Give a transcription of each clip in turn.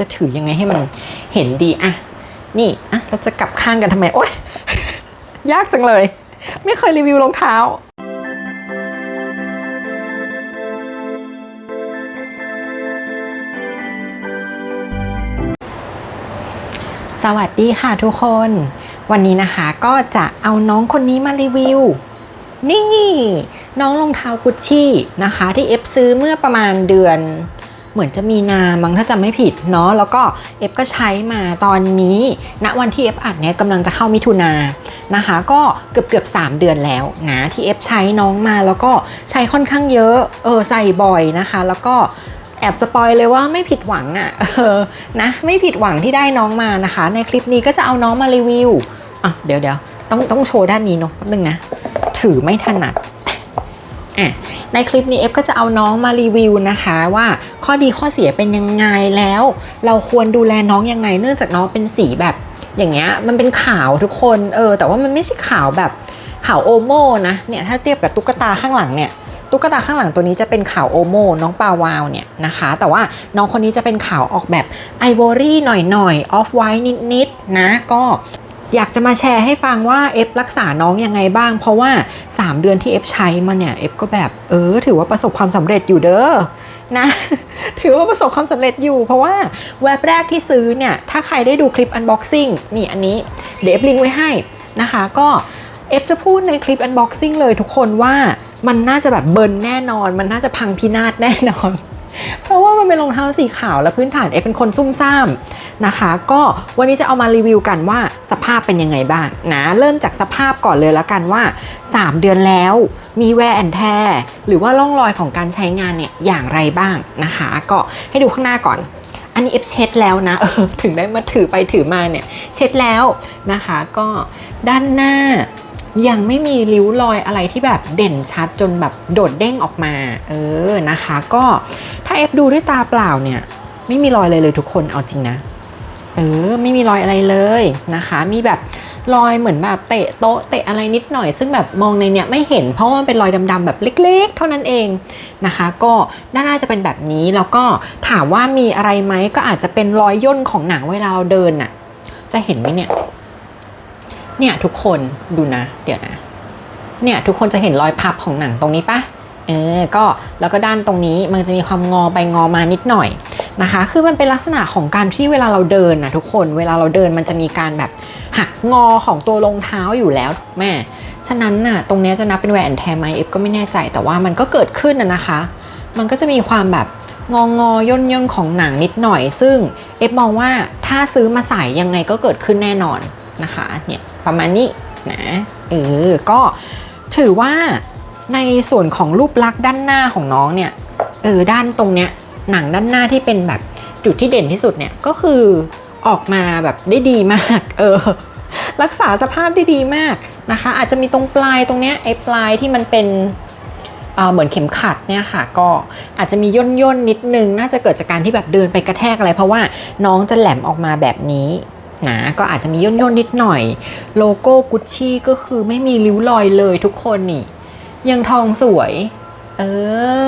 จะถือยังไงให้มันเห็นดีอะนี่อะเราจะกลับข้างกันทำไม โอ๊ย ยากจังเลย ไม่เคยรีวิวรองเท้าสวัสดีค่ะทุกคน วันนี้นะคะก็จะเอาน้องคนนี้มารีวิว นี่ น้องรองเท้ากุชชี่นะคะ ที่เอฟซื้อเมื่อประมาณเดือน เหมือนจะมีนามั้งถ้าจำไม่ผิดเนาะแล้วก็เอฟก็ใช้มาตอนนี้ณวันที่เอฟอัดเนี่ยกำลังจะเข้ามิถุนานะคะ ก็เกือบเกือบ3เดือนแล้วนะที่เอฟใช้น้องมาแล้วก็ใช้ค่อนข้างเยอะเออใส่บ่อยนะคะ แล้วก็แอบสปอยเลยว่าไม่ผิดหวังอะ่ะเออนะไม่ผิดหวังที่ได้น้องมานะคะ ในคลิปนี้ก็จะเอาน้องมารีวิวอะเดี๋ยวเดี๋ยวต้องต้องโชว์ด้านนี้เนาะแป๊บนึงนะถือไม่ถนัด อะในคลิปนี้เอฟก็จะเอาน้องมารีวิวนะคะว่าข้อดีข้อเสียเป็นยังไงแล้ว เราควรดูแลน้องยังไง เนื่องจากน้องเป็นสีแบบอย่างเงี้ยมันเป็นขาวทุกคนเออแต่ว่ามันไม่ใช่ขาวแบบขาวโอโมนะเนี่ยถ้าเทียบกับตุ๊กตาข้างหลังเนี่ยตุ๊กตาข้างหลังตัวนี้จะเป็นขาวโอโมน้องปาวาวเนี่ยนะคะ แต่ว่าน้องคนนี้จะเป็นขาวออกแบบไอโวรี่หน่อยๆออฟไวท์นิดๆนะก็ อยากจะมาแชร์ให้ฟังว่าเอฟรักษาน้องยังไงบ้าง เพราะว่า 3 เดือนที่เอฟใช้มาเนี่ยเอฟก็แบบเออ ถือว่าประสบความสำเร็จอยู่เด้อนะ ถือว่าประสบความสำเร็จอยู่ เพราะว่าแวบแรกที่ซื้อเนี่ย ถ้าใครได้ดูคลิป unboxing นี่อันนี้เดี๋ยวเอฟลิงก์ไว้ให้นะคะ ก็เอฟจะพูดในคลิป unboxing เลยทุกคนว่ามันน่าจะแบบเบิร์นแน่นอน มันน่าจะพังพินาศแน่นอน เพราะว่ามันเป็นรองเท้าสีขาวและพื้นฐานเอฟเป็นคนซุ่มซ่ามนะคะ ก็วันนี้จะเอามารีวิวกันว่าสภาพเป็นยังไงบ้างนะเริ่มจากสภาพก่อนเลยแล้วกันว่า 3 เดือนแล้วมีแวร์แอนแทหรือว่าร่องรอยของการใช้งานเนี่ยอย่างไรบ้างนะคะ ก็ให้ดูข้างหน้าก่อน อันนี้เอฟเช็ดแล้วนะเออถึงได้มาถือไปถือมาเนี่ยเช็ดแล้วนะคะ ก็ด้านหน้ายังไม่มีริ้วรอยอะไรที่แบบเด่นชัดจนแบบโดดเด้งออกมา เออนะคะ ก็ เอฟดูด้วยตาเปล่าเนี่ย ไม่มีรอยเลยเลยทุกคนเอาจริงนะ เออ ไม่มีรอยอะไรเลยนะคะ มีแบบรอยเหมือนแบบเตะโต๊ะเตะอะไรนิดหน่อย ซึ่งแบบมองในเนี่ยไม่เห็นเพราะว่ามันเป็นรอยดำๆแบบเล็ก ๆ เท่านั้นเองนะคะ ก็น่าจะเป็นแบบนี้แล้วก็ถามว่ามีอะไรไหมก็อาจจะเป็นรอยย่นของหนังเวลาเราเดินน่ะ จะเห็นไหมเนี่ย เนี่ยทุกคนดูนะ เดี๋ยวนะ เนี่ยทุกคนจะเห็นรอยพับของหนังตรงนี้ปะ เออก็แล้วก็ด้านตรงนี้มันจะมีความงอไปงอมานิดหน่อยนะคะ คือมันเป็นลักษณะของการที่เวลาเราเดินนะทุกคนเวลาเราเดินมันจะมีการแบบหักงอของตัวรองเท้าอยู่แล้วถูกไหมฉะนั้นน่ะตรงนี้จะนับเป็นแหวนแทนไหมเอฟก็ไม่แน่ใจแต่ว่ามันก็เกิดขึ้นนะนะคะ มันก็จะมีความแบบงองอย่นย่นของหนังนิดหน่อย ซึ่งเอฟมองว่าถ้าซื้อมาใส่ยังไงก็เกิดขึ้นแน่นอนนะคะเนี่ยประมาณนี้นะเออก็ถือว่า ในส่วนของรูปลักษณ์ด้านหน้าของน้องเนี่ยเออด้านตรงเนี้ยหนังด้านหน้าที่เป็นแบบจุดที่เด่นที่สุดเนี่ยก็คือออกมาแบบได้ดีมากเออรักษาสภาพได้ดีมากนะคะ อาจจะมีตรงปลายตรงเนี้ยไอ้ปลายที่มันเป็นเออเหมือนเข็มขัดเนี่ยค่ะ ก็อาจจะมีย่นย่นๆนิดนึง น่าจะเกิดจากการที่แบบเดินไปกระแทกอะไร เพราะว่าน้องจะแหลมออกมาแบบนี้นะก็อาจจะมีย่นย่นๆนิดหน่อย โลโก้กุชชี่ก็คือไม่มีริ้วรอยเลยทุกคนนี่ ยังทองสวย เอ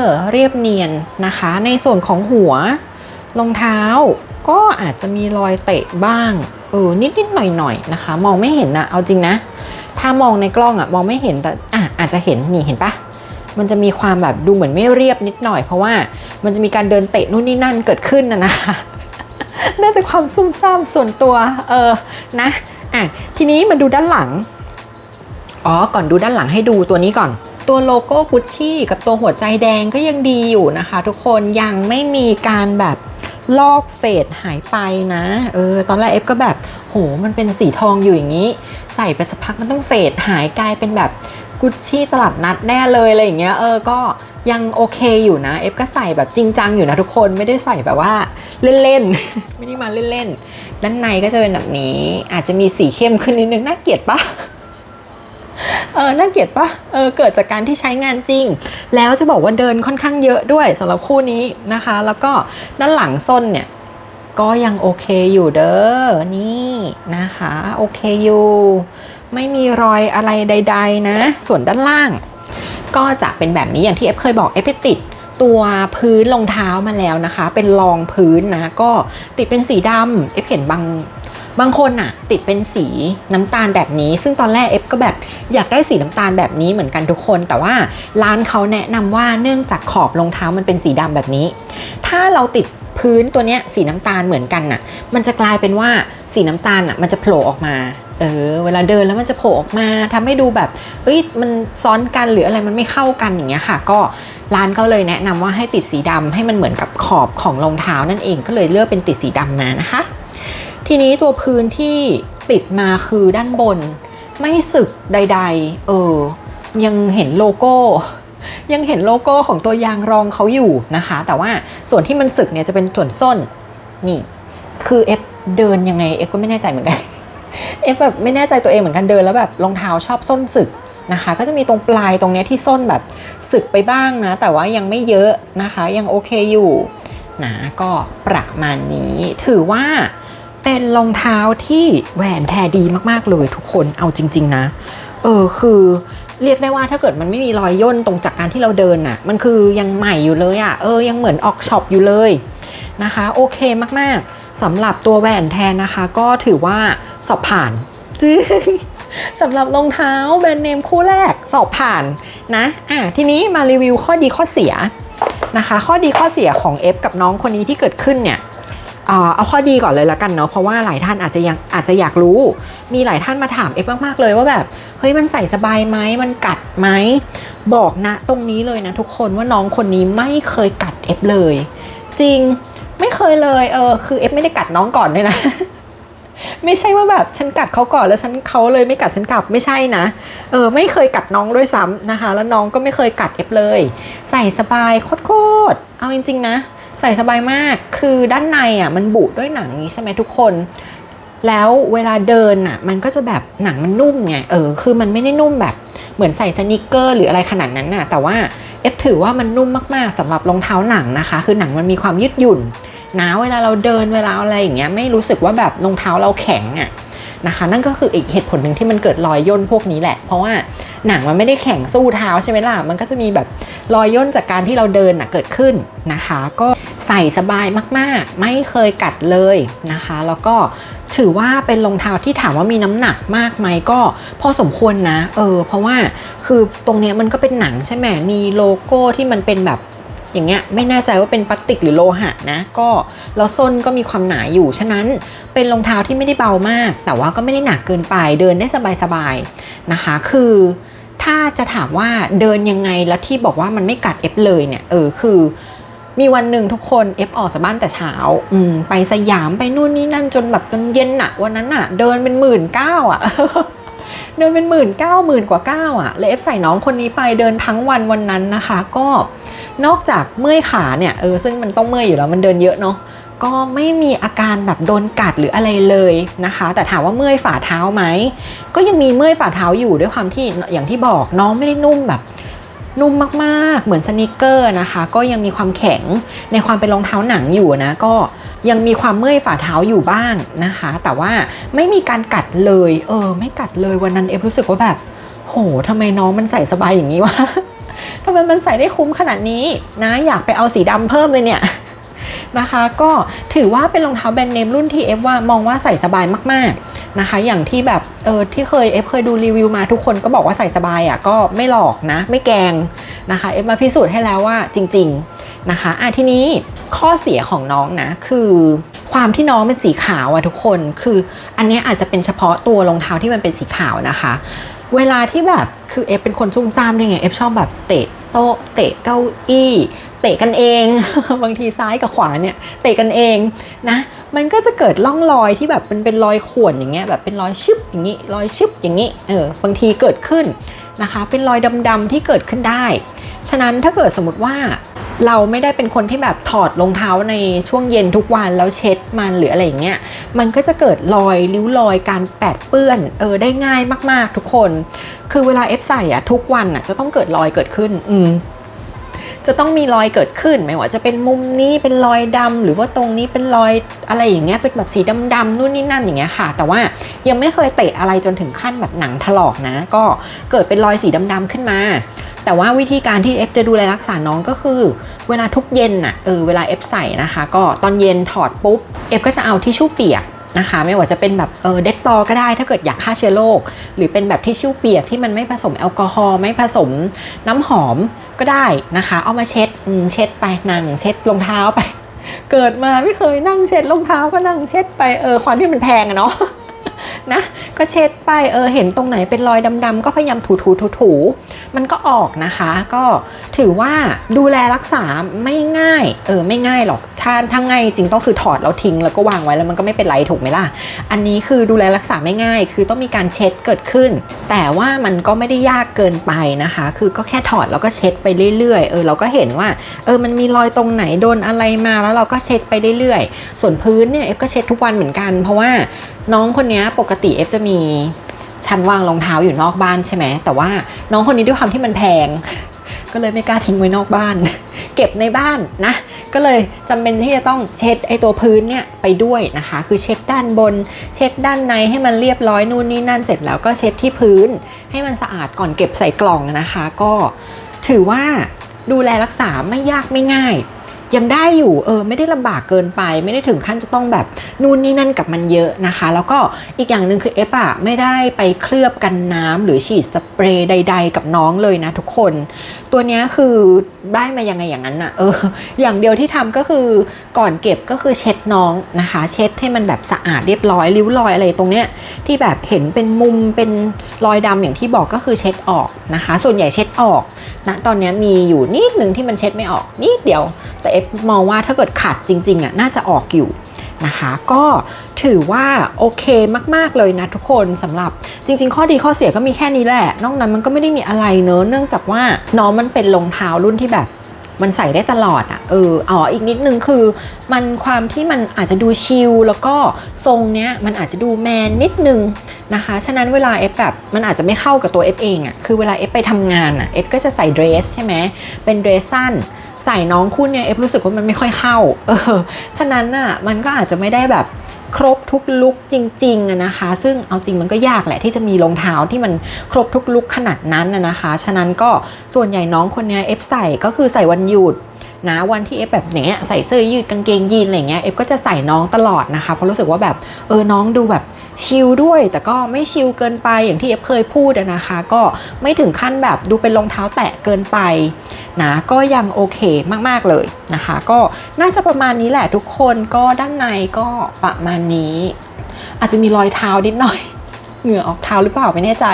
อ เรียบเนียนนะคะ ในส่วนของหัวรองเท้าก็อาจจะมีรอยเตะบ้าง เออ นิดๆหน่อยๆนะคะ มองไม่เห็นนะเอาจริงนะ ถ้ามองในกล้องอะมองไม่เห็นแต่อะอาจจะเห็นนี่เห็นปะมันจะมีความแบบดูเหมือนไม่เรียบนิดหน่อย เพราะว่ามันจะมีการเดินเตะนู่นนี่นั่นเกิดขึ้นนะนะคะน่าจะความซุ่มซ่ามส่วนตัวเออนะอะทีนี้มาดูด้านหลังอ๋อก่อนดูด้านหลังให้ดูตัวนี้ก่อน ตัวโลโก้กุชชี่กับตัวหัวใจแดงก็ยังดีอยู่นะคะ ทุกคนยังไม่มีการแบบลอกเฟดหายไปนะเออตอนแรกเอฟก็แบบโหมันเป็นสีทองอยู่อย่างนี้ ใส่ไปสักพักมันต้องเฟดหายกลายเป็นแบบกุชชี่ตลาดนัดแน่เลยอะไรอย่างเงี้ยเออก็ยังโอเคอยู่นะเอฟก็ใส่แบบจริงจังอยู่นะทุกคนไม่ได้ใส่แบบว่าเล่นๆ ไม่ได้มาเล่นๆด้านในก็จะเป็นแบบนี้ อาจจะมีสีเข้มขึ้นนิดนึงน่าเกลียดปะ เออน่าเกลียดปะเออเกิดจากการที่ใช้งานจริง แล้วจะบอกว่าเดินค่อนข้างเยอะด้วยสำหรับคู่นี้นะคะ แล้วก็ด้านหลังส้นเนี่ยก็ยังโอเคอยู่เด้อ นี่นะคะ โอเคอยู่ ไม่มีรอยอะไรใด ๆ นะ ส่วนด้านล่าง ก็จะเป็นแบบนี้อย่างที่เอฟเคยบอกเอฟไปติดตัวพื้นรองเท้ามาแล้วนะคะ เป็นรองพื้นนะ ก็ติดเป็นสีดำเอฟเห็นบาง บางคนอะติดเป็นสีน้ำตาลแบบนี้ ซึ่งตอนแรกเอฟก็แบบอยากได้สีน้ำตาลแบบนี้เหมือนกันทุกคน แต่ว่าร้านเขาแนะนำว่าเนื่องจากขอบรองเท้ามันเป็นสีดำแบบนี้ ถ้าเราติดพื้นตัวเนี้ยสีน้ำตาลเหมือนกันน่ะ มันจะกลายเป็นว่าสีน้ำตาลอะมันจะโผล่ออกมา เออ เวลาเดินแล้วมันจะโผล่ออกมาทำให้ดูแบบ เอ้ย มันซ้อนกันหรืออะไรมันไม่เข้ากันอย่างเงี้ยค่ะ ก็ร้านก็เลยแนะนำว่าให้ติดสีดำให้มันเหมือนกับขอบของรองเท้านั่นเอง ก็เลยเลือกเป็นติดสีดำมานะคะ ทีนี้ตัวพื้นที่ติดมาคือด้านบน ไม่สึกใด ๆ เออ ยังเห็นโลโก้ ยังเห็นโลโก้ของตัวยางรองเขาอยู่นะคะ แต่ว่าส่วนที่มันสึกเนี่ยจะเป็นส่วนส้นนี่ คือเอฟเดินยังไงเอฟก็ไม่แน่ใจเหมือนกันเอฟแบบไม่แน่ใจตัวเองเหมือนกันเดินแล้วแบบรองเท้าชอบส้นสึกนะคะ ก็จะมีตรงปลายตรงเนี้ยที่ส้นแบบสึกไปบ้างนะ แต่ว่ายังไม่เยอะนะคะ ยังโอเคอยู่นะก็ประมาณนี้ถือว่า เป็นรองเท้าที่แหวนแทดีมากๆเลยทุกคนเอาจริง ๆ นะ เออคือเรียกได้ว่าถ้าเกิดมันไม่มีรอยย่นตรงจากการที่เราเดินน่ะ มันคือยังใหม่อยู่เลยอะ่ะเออยังเหมือนออกช็อปอยู่เลยนะคะ โอเคมากๆสำหรับตัวแหวนแทนนะคะ ก็ถือว่าสอบผ่านจริงสำหรับรองเท้าแบรนด์เนมคู่แรกสอบผ่านนะอะทีนี้มารีวิวข้อดีข้อเสียนะคะ ข้อดีข้อเสียของ F กับน้องคนนี้ที่เกิดขึ้นเนี่ย เอาข้อดีก่อนเลยละกันเนาะเพราะว่าหลายท่านอาจจะยังอาจจะอยากรู้ มีหลายท่านมาถามเอฟมากๆเลยว่าแบบเฮ้ยมันใส่สบายไหมมันกัดไหมบอกนะตรงนี้เลยนะทุกคนว่าน้องคนนี้ไม่เคยกัดเอฟเลย จริงไม่เคยเลยเออคือเอฟไม่ได้กัดน้องก่อนด้วยนะไม่ใช่ว่าแบบฉันกัดเขาก่อนแล้วฉันเขาเลยไม่กัดฉันกลับไม่ใช่นะ เออไม่เคยกัดน้องด้วยซ้ำนะคะ แล้วน้องก็ไม่เคยกัดเอฟเลย ใส่สบายโคตรๆเอาจริงๆนะ ใส่สบายมากคือด้านในอะมันบุด้วยหนังนี้ใช่ไหมทุกคน แล้วเวลาเดินอะ มันก็จะแบบหนังมันนุ่มไงเออคือมันไม่ได้นุ่มแบบเหมือนใส่สนิเกอร์หรืออะไรขนาดนั้นน่ะ แต่ว่าเอฟถือว่ามันนุ่มมากๆสำหรับรองเท้าหนังนะคะ คือหนังมันมีความยืดหยุ่นนะเวลาเราเดินเวลาอะไรอย่างเงี้ยไม่รู้สึกว่าแบบรองเท้าเราแข็งอะนะคะ นั่นก็คืออีกเหตุผลหนึ่งที่มันเกิดรอยย่นพวกนี้แหละ เพราะว่าหนังมันไม่ได้แข็งสู้เท้าใช่ไหมล่ะมันก็จะมีแบบรอยย่นจากการที่เราเดินน่ะเกิดขึ้นนะคะ ก็ ใส่สบายมากๆ ไม่เคยกัดเลยนะคะ แล้วก็ถือว่าเป็นรองเท้าที่ถามว่ามีน้ำหนักมากไหมก็พอสมควรนะ เออ เพราะว่าคือตรงเนี้ยมันก็เป็นหนังใช่ไหมมีโลโก้ที่มันเป็นแบบอย่างเงี้ยไม่แน่ใจว่าเป็นพลาสติกหรือโลหะนะ ก็แล้วส้นก็มีความหนาอยู่ ฉะนั้นเป็นรองเท้าที่ไม่ได้เบามาก แต่ว่าก็ไม่ได้หนักเกินไป เดินได้สบายๆนะคะ คือถ้าจะถามว่าเดินยังไงแล้วที่บอกว่ามันไม่กัดเอฟเลยเนี่ย เออคือ มีวันหนึ่งทุกคนเอฟออกจากบ้านแต่เช้า อืมไปสยามไปนู่นนี่นั่นจนแบบจนเย็นอะวันนั้นอะเดินเป็นหมื่นเก้าอะเดินเป็นหมื่นเก้าหมื่นกว่าเก้าอะเลยเอฟใส่น้องคนนี้ไปเดินทั้งวันวันนั้นนะคะ ก็นอกจากเมื่อยขาเนี่ยเออซึ่งมันต้องเมื่อยอยู่แล้วมันเดินเยอะเนาะก็ไม่มีอาการแบบโดนกัดหรืออะไรเลยนะคะ แต่ถามว่าเมื่อยฝ่าเท้าไหมก็ยังมีเมื่อยฝ่าเท้าอยู่ด้วยความที่อย่างที่บอกน้องไม่ได้นุ่มแบบ นุ่มมากๆ เหมือนสนิเกอร์นะคะ ก็ยังมีความแข็งในความเป็นรองเท้าหนังอยู่นะ ก็ยังมีความเมื่อยฝ่าเท้าอยู่บ้างนะคะ แต่ว่าไม่มีการกัดเลย เออ ไม่กัดเลยวันนั้นเอฟรู้สึกว่าแบบ โหทำไมน้องมันใส่สบายอย่างนี้วะทำไมมันใส่ได้คุ้มขนาดนี้นะ อยากไปเอาสีดำเพิ่มเลยเนี่ย นะคะ ก็ถือว่าเป็นรองเท้าแบรนด์เนมรุ่นที่เอฟว่ามองว่าใส่สบายมากๆนะคะ อย่างที่แบบเออที่เคยเอฟเคยดูรีวิวมาทุกคนก็บอกว่าใส่สบายอะก็ไม่หลอกนะ ไม่แกงนะคะเอฟมาพิสูจน์ให้แล้วว่าจริง ๆนะคะอะทีนี้ข้อเสียของน้องนะคือความที่น้องเป็นสีขาวอะทุกคนคืออันนี้อาจจะเป็นเฉพาะตัวรองเท้าที่มันเป็นสีขาวนะคะ เวลาที่แบบคือเอฟเป็นคนซุ่มซ่ามด้วยไงเอฟชอบแบบเตะโต๊ะเตะเก้าอี้ เตะกันเอง บางทีซ้ายกับขวาเนี่ยเตะกันเองนะมันก็จะเกิดร่องรอยที่แบบมันเป็นรอยข่วนอย่างเงี้ยแบบเป็นรอยชึบอย่างงี้รอยชึบอย่างงี้เออบางทีเกิดขึ้นนะคะ เป็นรอยดำๆที่เกิดขึ้นได้ ฉะนั้นถ้าเกิดสมมติว่าเราไม่ได้เป็นคนที่แบบถอดรองเท้าในช่วงเย็นทุกวันแล้วเช็ดมันหรืออะไรอย่างเงี้ย มันก็จะเกิดรอยริ้วรอยการแปดเปื้อนเออได้ง่ายมากๆทุกคน คือเวลาเอฟใส่อะทุกวันอะจะต้องเกิดรอยเกิดขึ้น อืม จะต้องมีรอยเกิดขึ้นไม่ว่าจะเป็นมุมนี้เป็นรอยดำหรือว่าตรงนี้เป็นรอยอะไรอย่างเงี้ยเป็นแบบสีดำๆนู่นนี่นั่นอย่างเงี้ยค่ะ แต่ว่ายังไม่เคยเตะอะไรจนถึงขั้นแบบหนังถลอกนะ ก็เกิดเป็นรอยสีดำๆขึ้นมา แต่ว่าวิธีการที่เอฟจะดูแลรักษาน้องก็คือ เวลาทุกเย็นน่ะเออเวลาเอฟใส่นะคะ ก็ตอนเย็นถอดปุ๊บเอฟก็จะเอาทิชชู่เปียก นะคะ ไม่ว่าจะเป็นแบบเออเด็กตอก็ได้ ถ้าเกิดอยากฆ่าเชื้อโรคหรือเป็นแบบทิชชู่เปียกที่มันไม่ผสมแอลกอฮอล์ไม่ผสมน้ำหอมก็ได้นะคะ เอามาเช็ดเช็ดไปนั่งเช็ดรองเท้าไป เกิดมาไม่เคยนั่งเช็ดรองเท้าก็นั่งเช็ดไปเออความที่มันแพงอะเนาะ นะ ก็เช็ดไปเออเห็นตรงไหนเป็นรอยดำๆก็พยายามถูๆถูๆมันก็ออกนะคะ ก็ถือว่าดูแลรักษาไม่ง่าย เออไม่ง่ายหรอกถ้าถ้าง่ายจริงต้องคือถอดแล้วทิ้งแล้วก็วางไว้แล้วมันก็ไม่เป็นไรถูกไหมล่ะ อันนี้คือดูแลรักษาไม่ง่าย คือต้องมีการเช็ดเกิดขึ้น แต่ว่ามันก็ไม่ได้ยากเกินไปนะคะ คือก็แค่ถอดแล้วก็เช็ดไปเรื่อยๆเออเราก็เห็นว่าเออมันมีรอยตรงไหนโดนอะไรมาแล้วเราก็เช็ดไปเรื่อยๆ ส่วนพื้นเนี่ยเอฟก็เช็ดทุกวันเหมือนกัน เพราะว่าน้องคนนี้ปกติเอฟจะมีชั้นวางรองเท้าอยู่นอกบ้านใช่ไหมแต่ว่าน้องคนนี้ด้วยความที่มันแพง ก็เลยไม่กล้าทิ้งไว้นอกบ้าน เก็บในบ้านนะ ก็เลยจำเป็นที่จะต้องเช็ดไอตัวพื้นเนี่ยไปด้วยนะคะ คือเช็ดด้านบน เช็ดด้านในให้มันเรียบร้อยนู่นนี่นั่นเสร็จแล้วก็เช็ดที่พื้น ให้มันสะอาดก่อนเก็บใส่กล่องนะคะ ก็ถือว่าดูแลรักษาไม่ยากไม่ง่าย ยังได้อยู่เออไม่ได้ลำบากเกินไป ไม่ได้ถึงขั้นจะต้องแบบนู่นนี่นั่นกับมันเยอะนะคะ แล้วก็อีกอย่างหนึ่งคือเอฟอะไม่ได้ไปเคลือบกันน้ำหรือฉีดสเปรย์ใด ๆ กับน้องเลยนะทุกคน ตัวเนี้ยคือได้มายังไงอย่างนั้นน่ะเออ อย่างเดียวที่ทำก็คือก่อนเก็บก็คือเช็ดน้องนะคะ เช็ดให้มันแบบสะอาดเรียบร้อยริ้วรอยอะไรตรงเนี้ยที่แบบเห็นเป็นมุมเป็นรอยดำอย่างที่บอกก็คือเช็ดออกนะคะ ส่วนใหญ่เช็ดออก นะตอนนี้มีอยู่นิดนึงที่มันเช็ดไม่ออกนิดเดียว แต่เอฟมองว่าถ้าเกิดขาดจริงๆอะน่าจะออกอยู่นะคะก็ถือว่าโอเคมากๆเลยนะทุกคนสำหรับจริง ๆ ข้อดีข้อเสียก็มีแค่นี้แหละ นอกนั้นมันก็ไม่ได้มีอะไรเนอะเนื่องจากว่าน้องมันเป็นรองเท้ารุ่นที่แบบ มันใส่ได้ตลอดอะ่ะเอออ๋ออีกนิดนึงคือ มันความที่มันอาจจะดูชิลแล้วก็ทรงเนี้ยมันอาจจะดูแมนนิดนึงนะคะ ฉะนั้นเวลาเอฟแบบมันอาจจะไม่เข้ากับตัวเอฟเองอะ่ะคือเวลาเอฟไปทำงานอะ่ะเอฟก็จะใส่เดรสใช่ไหมเป็นเดรสสั้นใส่น้องคู่เนี่ยเอฟรู้สึกว่ามันไม่ค่อยเข้าเออฉะนั้นอะมันก็อาจจะไม่ได้แบบ ครบทุกลุกจริงๆนะคะ ซึ่งเอาจริงมันก็ยากแหละที่จะมีรองเท้าที่มันครบทุกลุกขนาดนั้นนะคะ ฉะนั้นก็ส่วนใหญ่น้องคนนี้เอฟใส่ก็คือใส่วันหยุดนะวันที่เอฟแบบเนี้ยใส่เสื้อยืดกางเกงยีนอะไรเงี้ยเอฟก็จะใส่น้องตลอดนะคะเพราะรู้สึกว่าแบบเออน้องดูแบบ ชิลด้วย แต่ก็ไม่ชิลเกินไปอย่างที่เอฟเคยพูดนะคะ ก็ไม่ถึงขั้นแบบดูเป็นรองเท้าแตะเกินไปนะก็ยังโอเคมากๆเลยนะคะ ก็น่าจะประมาณนี้แหละทุกคนก็ด้านในก็ประมาณนี้ อาจจะมีรอยเท้านิดหน่อยเหงื่อออกเท้าหรือเปล่าไม่แน่ใจ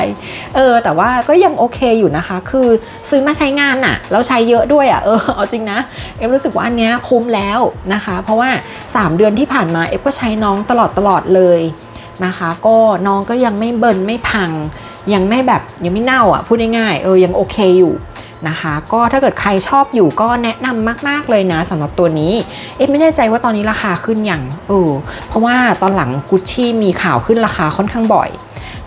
เออ แต่ว่าก็ยังโอเคอยู่นะคะ คือซื้อมาใช้งานน่ะแล้วใช้เยอะด้วยอะเออเอาจริงนะ เอฟรู้สึกว่าอันเนี้ยคุ้มแล้วนะคะ เพราะว่า 3 เดือนที่ผ่านมาเอฟก็ใช้น้องตลอดตลอดเลย นะคะ ก็น้องก็ยังไม่เบิร์นไม่พัง ยังไม่แบบยังไม่เน่าอะพูดง่ายๆเออยังโอเคอยู่นะคะ ก็ถ้าเกิดใครชอบอยู่ก็แนะนำมาก ๆ เลยนะสำหรับตัวนี้ เอ๊ะไม่แน่ใจว่าตอนนี้ราคาขึ้นอย่างเออเพราะว่าตอนหลังกุชชี่มีข่าวขึ้นราคาค่อนข้างบ่อย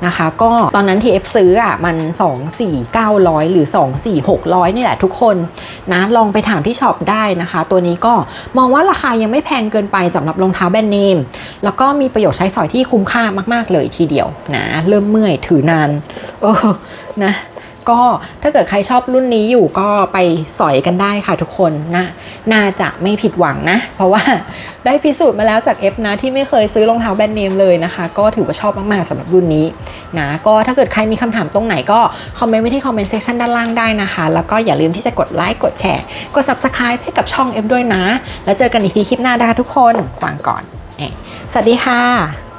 นะคะ ก็ตอนนั้นที่เอฟซื้ออะมัน 2 4 900 หรือ 2 4 600 นี่แหละทุกคนนะลองไปถามที่ช็อปได้นะคะ ตัวนี้ก็มองว่าราคายังไม่แพงเกินไปสำหรับรองเท้าแบรนด์เนม แล้วก็มีประโยชน์ใช้สอยที่คุ้มค่ามาก ๆ เลยทีเดียวนะ เริ่มเมื่อยถือนาน เออนะ ก็ถ้าเกิดใครชอบรุ่นนี้อยู่ก็ไปสอยกันได้ค่ะทุกคนนะน่าจะไม่ผิดหวังนะ เพราะว่าได้พิสูจน์มาแล้วจากเอฟนะที่ไม่เคยซื้อรองเท้าแบรนด์เนมเลยนะคะ ก็ถือว่าชอบมากๆสำหรับรุ่นนี้นะก็ถ้าเกิดใครมีคำถามตรงไหนก็คอมเมนต์ไว้ที่คอมเมนต์เซ c ชันด้านล่างได้นะคะ แล้วก็อย่าลืมที่จะกดไลค์กดแชร์กด subscribe ให้กับช่องเอฟด้วยนะ แล้วเจอกันอีกทีคลิปหน้านะคะทุกคนกวางก่อนเอ๊ะสวัสดีค่ะ